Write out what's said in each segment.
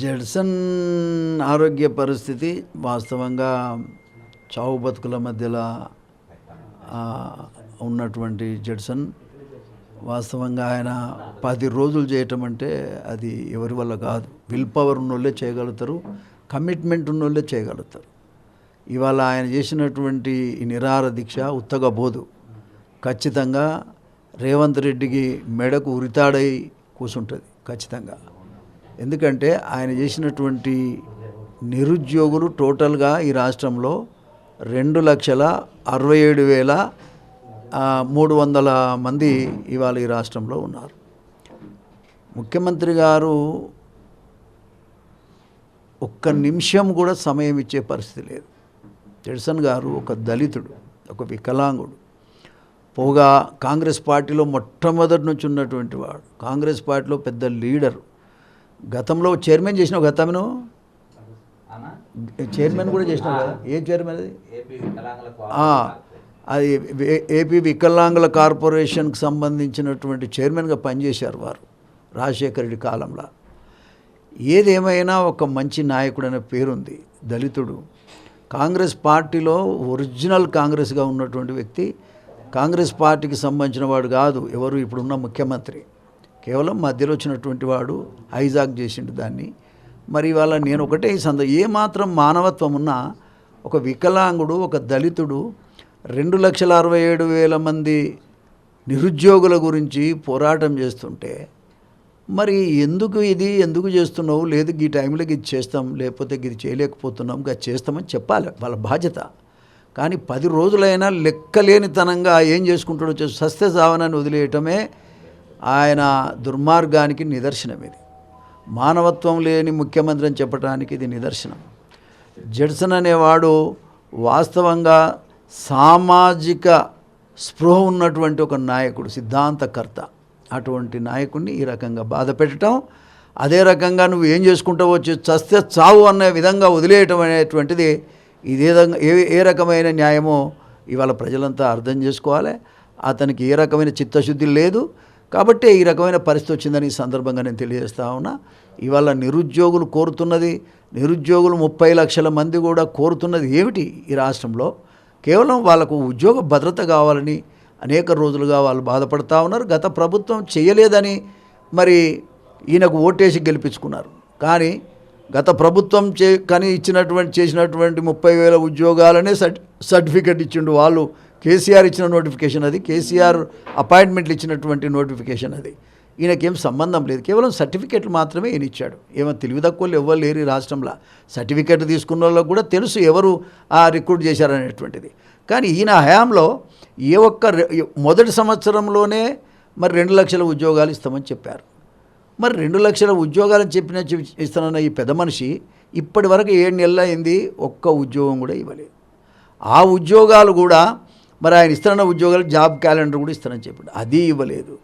Judson ఆరోగ్య పరిస్థితి వాస్తవంగా చావు బతుకుల మధ్యలో ఉన్నటువంటి జడ్సన్ వాస్తవంగా ఆయన పది రోజులు చేయటం అంటే అది ఎవరి వల్ల కాదు. విల్ పవర్ ఉన్నోళ్ళే చేయగలుగుతారు కమిట్మెంట్ ఉన్నోళ్ళే చేయగలుగుతారు. ఇవాళ ఆయన చేసినటువంటి నిరార దీక్ష ఉత్తగబోదు ఖచ్చితంగా రేవంత్ రెడ్డికి మెడకు ఉరితాడై కూర్చుంటుంది ఖచ్చితంగా. ఎందుకంటే ఆయన చేసినటువంటి నిరుద్యోగులు టోటల్గా ఈ రాష్ట్రంలో రెండు లక్షల అరవై ఏడు వేల మూడు వందల మంది ఇవాళ ఈ రాష్ట్రంలో ఉన్నారు. ముఖ్యమంత్రి గారు ఒక్క నిమిషం కూడా సమయం ఇచ్చే పరిస్థితి లేదు. జడ్సన్ గారు ఒక దళితుడు ఒక వికలాంగుడు. పోగా కాంగ్రెస్ పార్టీలో మొట్టమొదటి నుంచి ఉన్నటువంటి వాడు. కాంగ్రెస్ పార్టీలో పెద్ద లీడరు. గతంలో చైర్మన్ చేసినావు గతంలో అన్నా? చైర్మన్ కూడా చేసినావు కదా? ఏ చైర్మన్ అది? అది ఏపీ వికలాంగుల కార్పొరేషన్కి సంబంధించినటువంటి చైర్మన్గా పనిచేశారు వారు రాజశేఖర రెడ్డి కాలంలో. ఏదేమైనా ఒక మంచి నాయకుడు అనే పేరుంది దళితుడు. కాంగ్రెస్ పార్టీలో ఒరిజినల్ కాంగ్రెస్గా ఉన్నటువంటి వ్యక్తి కాంగ్రెస్ పార్టీకి సంబంధించిన వాడు కాదు ఎవరు ఇప్పుడున్న ముఖ్యమంత్రి. కేవలం మధ్యలో వచ్చినటువంటి వాడు హైజాక్ చేసిండు దాన్ని. మరి ఇవాళ నేను ఒకటే ఈ సంద ఏమాత్రం మానవత్వం ఉన్నా ఒక వికలాంగుడు ఒక దళితుడు రెండు లక్షల అరవై ఏడు వేల మంది నిరుద్యోగుల గురించి పోరాటం చేస్తుంటే మరి ఎందుకు ఇది ఎందుకు చేస్తున్నావు? లేదు ఈ టైంలోకి ఇది చేస్తాం లేకపోతే ఇది చేయలేకపోతున్నాం ఇంకా చేస్తామని చెప్పాలి వాళ్ళ బాధ్యత. కానీ పది రోజులైనా లెక్కలేనితనంగా ఏం చేసుకుంటాడో చేసి సస్తే సావనాన్ని వదిలేయటమే ఆయన దుర్మార్గానికి నిదర్శనం ఇది. మానవత్వం లేని ముఖ్యమంత్రి అని చెప్పడానికి ఇది నిదర్శనం. జడ్సన్ అనేవాడు వాస్తవంగా సామాజిక స్పృహ ఉన్నటువంటి ఒక నాయకుడు సిద్ధాంతకర్త. అటువంటి నాయకుడిని ఈ రకంగా బాధ పెట్టడం అదే రకంగా నువ్వు ఏం చేసుకుంటావో చే- చస్తే చావు అనే విధంగా వదిలేయటం అనేటువంటిది ఇది ఏ ఏ రకమైన న్యాయమో ఇవాళ ప్రజలంతా అర్థం చేసుకోవాలి. అతనికి ఏ రకమైన చిత్తశుద్ధి లేదు. కాబట్టి ఈ రకమైన పరిస్థితి వచ్చిందని ఈ సందర్భంగా నేను తెలియజేస్తా ఉన్నా. ఇవాళ నిరుద్యోగులు కోరుతున్నది నిరుద్యోగులు ముప్పై లక్షల మంది కూడా కోరుతున్నది ఏమిటి ఈ రాష్ట్రంలో? కేవలం వాళ్ళకు ఉద్యోగ భద్రత కావాలని అనేక రోజులుగా వాళ్ళు బాధపడుతూ ఉన్నారు. గత ప్రభుత్వం చేయలేదని మరి ఈయనకు ఓటేసి గెలిపించుకున్నారు. కానీ గత ప్రభుత్వం చే కానీ ఇచ్చినటువంటి చేసినటువంటి ముప్పై వేల ఉద్యోగాలనే సర్టిఫికెట్ ఇచ్చిండు వాళ్ళు కేసీఆర్ ఇచ్చిన నోటిఫికేషన్ అది కేసీఆర్ అపాయింట్మెంట్లు ఇచ్చినటువంటి నోటిఫికేషన్ అది. ఈయనకేం సంబంధం లేదు. కేవలం సర్టిఫికెట్లు మాత్రమే ఈయన ఇచ్చాడు. ఏమో తెలివి తక్కువలు ఎవ్వరు లేరు ఈ రాష్ట్రంలో. సర్టిఫికెట్ తీసుకున్న వాళ్ళకు కూడా తెలుసు ఎవరు ఆ రిక్రూట్ చేశారనేటువంటిది కానీ ఈయన హయాంలో ఏ ఒక్క మొదటి సంవత్సరంలోనే మరి రెండు లక్షల ఉద్యోగాలు ఇస్తామని చెప్పారు. మరి రెండు లక్షల ఉద్యోగాలని చెప్పిన చెప్- ఇస్తానన్న ఈ పెద్ద మనిషి ఇప్పటి వరకు ఏడు నెలలు అయింది ఒక్క ఉద్యోగం కూడా ఇవ్వలేదు. ఆ ఉద్యోగాలు కూడా మరి ఆయన ఇస్తున్న ఉద్యోగాలు జాబ్ క్యాలెండర్ కూడా ఇస్తానని చెప్పాడు. అది ఇవ్వలేదు.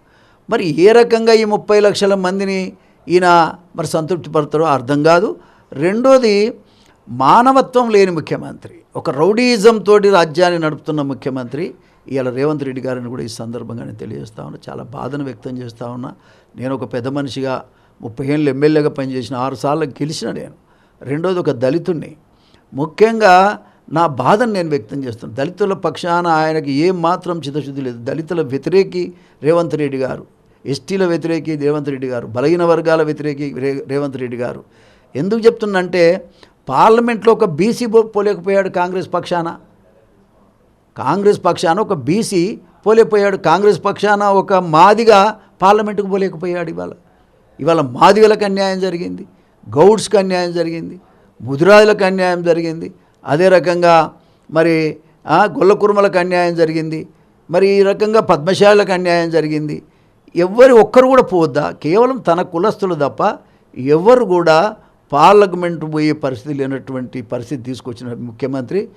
మరి ఏ రకంగా ఈ ముప్పై లక్షల మందిని ఈయన మరి సంతృప్తి పడతారో అర్థం కాదు. రెండోది మానవత్వం లేని ముఖ్యమంత్రి. ఒక రౌడీజం తోటి రాజ్యాన్ని నడుపుతున్న ముఖ్యమంత్రి ఇవాళ రేవంత్ రెడ్డి గారిని కూడా ఈ సందర్భంగా నేను తెలియజేస్తా ఉన్నా. చాలా బాధను వ్యక్తం చేస్తూ ఉన్నా. నేను ఒక పెద్ద మనిషిగా ముప్పై ఏళ్ళు ఎమ్మెల్యేగా పనిచేసిన ఆరు సార్లు గెలిచిన నేను. రెండోది ఒక దళితుణ్ణి. ముఖ్యంగా నా బాధను నేను వ్యక్తం చేస్తున్నాను దళితుల పక్షాన ఆయనకి ఏం మాత్రం చిత్తశుద్ధి లేదు. దళితుల వ్యతిరేకి రేవంత్ రెడ్డి గారు ఎస్టీల వ్యతిరేకి రేవంత్ రెడ్డి గారు బలహీన వర్గాల వ్యతిరేకి రే రేవంత్ రెడ్డి గారు. ఎందుకు చెప్తున్నంటే పార్లమెంట్లో ఒక బీసీ పోలేకపోయాడు కాంగ్రెస్ పక్షాన. కాంగ్రెస్ పక్షాన ఒక బీసీ పోలేకపోయాడు. కాంగ్రెస్ పక్షాన ఒక మాదిగా పార్లమెంటుకు పోలేకపోయాడు ఇవాళ. ఇవాళ మాదిగలకు అన్యాయం జరిగింది. గౌడ్స్కి అన్యాయం జరిగింది. ముదిరాజులకు అన్యాయం జరిగింది. అదే రకంగా మరి ఆ, గొల్ల కుర్మలకు అన్యాయం జరిగింది. మరి ఈ రకంగా పద్మశాలకు అన్యాయం జరిగింది. ఎవ్వరి ఒక్కరు కూడా పోవద్దా? కేవలం తన కులస్తులు తప్ప ఎవరు కూడా పార్లమెంట్ పోయే పరిస్థితి లేనటువంటి పరిస్థితి తీసుకొచ్చిన ముఖ్యమంత్రి.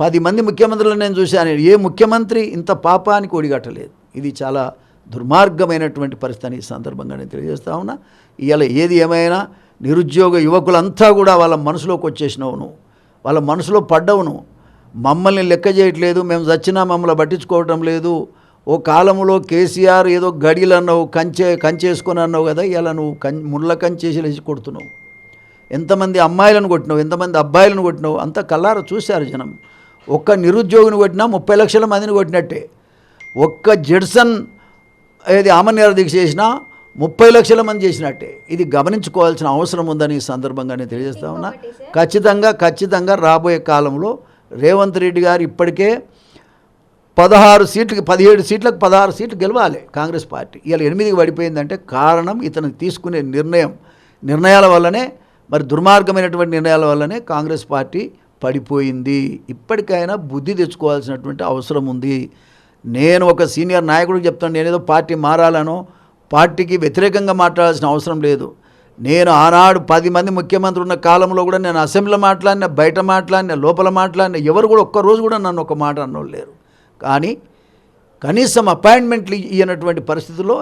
పది మంది ముఖ్యమంత్రులను నేను చూశాను. ఏ ముఖ్యమంత్రి ఇంత పాపానికి ఒడిగట్టలేదు. ఇది చాలా దుర్మార్గమైనటువంటి పరిస్థితి ఈ సందర్భంగా నేను తెలియజేస్తా ఉన్నా. ఇవాళ ఏది ఏమైనా నిరుద్యోగ యువకులంతా కూడా వాళ్ళ మనసులోకి వచ్చేసినావు నువ్వు వాళ్ళ మనసులో పడ్డవును. మమ్మల్ని లెక్క చేయట్లేదు మేము చచ్చినా మమ్మల్ని పట్టించుకోవటం లేదు. ఓ కాలంలో కేసీఆర్ ఏదో గడిలు అన్నావు కంచె కంచేసుకొని అన్నావు కదా ఇలా నువ్వు కం ముళ్ళ కంచేసి లేచి కొడుతున్నావు. ఎంతమంది అమ్మాయిలను కొట్టినావు ఎంతమంది అబ్బాయిలను కొట్టినావు అంత కల్లార చూశారు జనం. ఒక్క నిరుద్యోగిని కొట్టినా ముప్పై లక్షల మందిని కొట్టినట్టే. ఒక్క జెడ్సన్ ఏది ఆమన్యాల దీక్ష చేసినా ముప్పై లక్షల మంది చేసినట్టే. ఇది గమనించుకోవాల్సిన అవసరం ఉందని ఈ సందర్భంగా నేను తెలియజేస్తా ఉన్నా. ఖచ్చితంగా ఖచ్చితంగా రాబోయే కాలంలో రేవంత్ రెడ్డి గారు ఇప్పటికే పదహారు సీట్లకి పదిహేడు సీట్లకు పదహారు సీట్లు గెలవాలి కాంగ్రెస్ పార్టీ. ఇవాళ ఎనిమిదికి పడిపోయిందంటే కారణం ఇతను తీసుకునే నిర్ణయం. నిర్ణయాల వల్లనే మరి దుర్మార్గమైనటువంటి నిర్ణయాల వల్లనే కాంగ్రెస్ పార్టీ పడిపోయింది. ఇప్పటికైనా బుద్ధి తెచ్చుకోవాల్సినటువంటి అవసరం ఉంది. నేను ఒక సీనియర్ నాయకుడికి చెప్తాను నేనేదో పార్టీ మారాలనో పార్టీకి వ్యతిరేకంగా మాట్లాడాల్సిన అవసరం లేదు. నేను ఆనాడు పది మంది ముఖ్యమంత్రి ఉన్న కాలంలో కూడా నేను అసెంబ్లీలో మాట్లాడిన బయట మాట్లాడిన లోపల మాట్లాడిన ఎవరు కూడా ఒక్కరోజు కూడా నన్ను ఒక మాట అన్నోళ్ళు లేరు. కానీ కనీసం అపాయింట్మెంట్లు ఇయ్యనటువంటి పరిస్థితుల్లో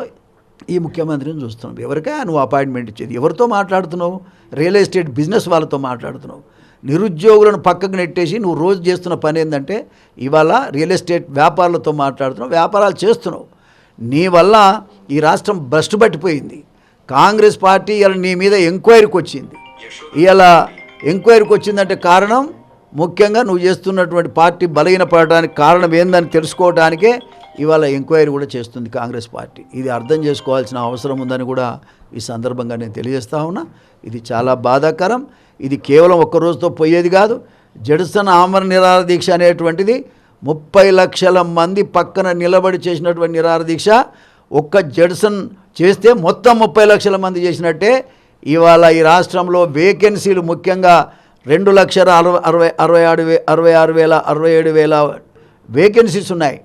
ఈ ముఖ్యమంత్రిని చూస్తున్నాం. ఎవరికా నువ్వు అపాయింట్మెంట్ ఇచ్చేది? ఎవరితో మాట్లాడుతున్నావు? రియల్ ఎస్టేట్ బిజినెస్ వాళ్ళతో మాట్లాడుతున్నావు. నిరుద్యోగులను పక్కకు నెట్టేసి నువ్వు రోజు చేస్తున్న పని ఏంటంటే ఇవాళ రియల్ ఎస్టేట్ వ్యాపారులతో మాట్లాడుతున్నావు వ్యాపారాలు చేస్తున్నావు. నీ వల్ల ఈ రాష్ట్రం భ్రష్టు పట్టిపోయింది. కాంగ్రెస్ పార్టీ ఇలా నీ మీద ఎంక్వైరీకి వచ్చింది. ఇలా ఎంక్వైరీకి వచ్చిందంటే కారణం ముఖ్యంగా నువ్వు చేస్తున్నటువంటి పార్టీ బలహీనపడడానికి కారణం ఏందని తెలుసుకోవడానికే ఇవాళ ఎంక్వైరీ కూడా చేస్తుంది కాంగ్రెస్ పార్టీ. ఇది అర్థం చేసుకోవాల్సిన అవసరం ఉందని కూడా ఈ సందర్భంగా నేను తెలియజేస్తా ఉన్నా. ఇది చాలా బాధాకరం. ఇది కేవలం ఒక్క రోజుతో పోయేది కాదు. జడ్సన్ ఆమర నిరాహార దీక్ష అనేటువంటిది ముప్పై లక్షల మంది పక్కన నిలబడి చేసినటువంటి నిరాహార దీక్ష ఒక్క జడ్సన్ చేస్తే మొత్తం ముప్పై లక్షల మంది చేసినట్టే. ఇవాళ ఈ రాష్ట్రంలో వేకెన్సీలు ముఖ్యంగా రెండు లక్షల అరవై అరవై అరవై ఆరు వే అరవై ఆరు వేల అరవై ఏడు వేల వేకెన్సీస్ ఉన్నాయి.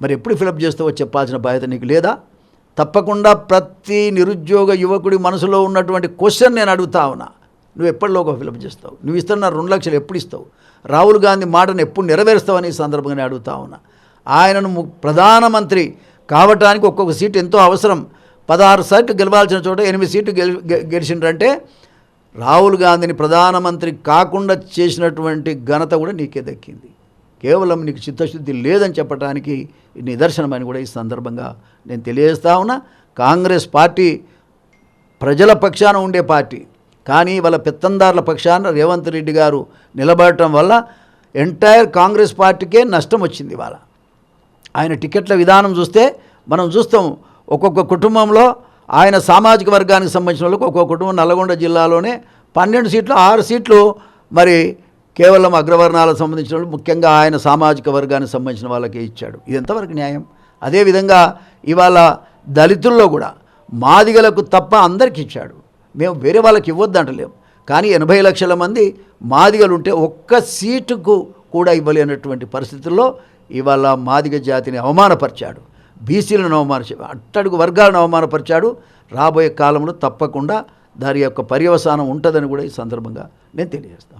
మరి ఎప్పుడు ఫిలప్ చేస్తావో చెప్పాల్సిన బాధ్యత నీకు లేదా? తప్పకుండా ప్రతి నిరుద్యోగ యువకుడి మనసులో ఉన్నటువంటి క్వశ్చన్ నేను అడుగుతా ఉన్నా. నువ్వు ఎప్పటిలోగా ఫిలప్ చేస్తావు? నువ్వు ఇస్తున్న రెండు లక్షలు ఎప్పుడు ఇస్తావు? రాహుల్ గాంధీ మాటను ఎప్పుడు నెరవేరుస్తావని ఈ సందర్భంగా అడుగుతా ఉన్నా. ఆయనను ప్రధానమంత్రి కావటానికి ఒక్కొక్క సీటు ఎంతో అవసరం. పదహారు సీట్లు గెలవాల్సిన చోట ఎనిమిది సీట్లు గెలి గెలిచిండ్రంటే రాహుల్ గాంధీని ప్రధానమంత్రి కాకుండా చేసినటువంటి ఘనత కూడా నీకే దక్కింది. కేవలం నీకు చిత్తశుద్ధి లేదని చెప్పడానికి నిదర్శనమని కూడా ఈ సందర్భంగా నేను తెలియజేస్తా ఉన్నా. కాంగ్రెస్ పార్టీ ప్రజల పక్షాన ఉండే పార్టీ కానీ వాళ్ళ పెత్తందారుల పక్షాన రేవంత్ రెడ్డి గారు నిలబడటం వల్ల ఎంటైర్ కాంగ్రెస్ పార్టీకే నష్టం వచ్చింది ఇవాళ. ఆయన టికెట్ల విధానం చూస్తే మనం చూస్తాం ఒక్కొక్క కుటుంబంలో ఆయన సామాజిక వర్గానికి సంబంధించిన వాళ్ళకి ఒక్కొక్క కుటుంబం నల్గొండ జిల్లాలోనే పన్నెండు సీట్లు ఆరు సీట్లు మరి కేవలం అగ్రవర్ణాలకు సంబంధించిన వాళ్ళు ముఖ్యంగా ఆయన సామాజిక వర్గానికి సంబంధించిన వాళ్ళకే ఇచ్చాడు. ఇది ఎంతవరకు న్యాయం? అదేవిధంగా ఇవాళ దళితుల్లో కూడా మాదిగలకు తప్ప అందరికి ఇచ్చాడు. మేము వేరే వాళ్ళకి ఇవ్వద్దు అంటలేము కానీ ఎనభై లక్షల మంది మాదిగలు ఉంటే ఒక్క సీటుకు కూడా ఇవ్వలేనటువంటి పరిస్థితుల్లో ఇవాళ మాదిగ జాతిని అవమానపరిచాడు. బీసీలను అవమానపరిచాడు అట్టడుగు వర్గాలను అవమానపరిచాడు. రాబోయే కాలంలో తప్పకుండా దాని యొక్క పర్యవసానం ఉంటుందని కూడా ఈ సందర్భంగా నేను తెలియజేస్తాను.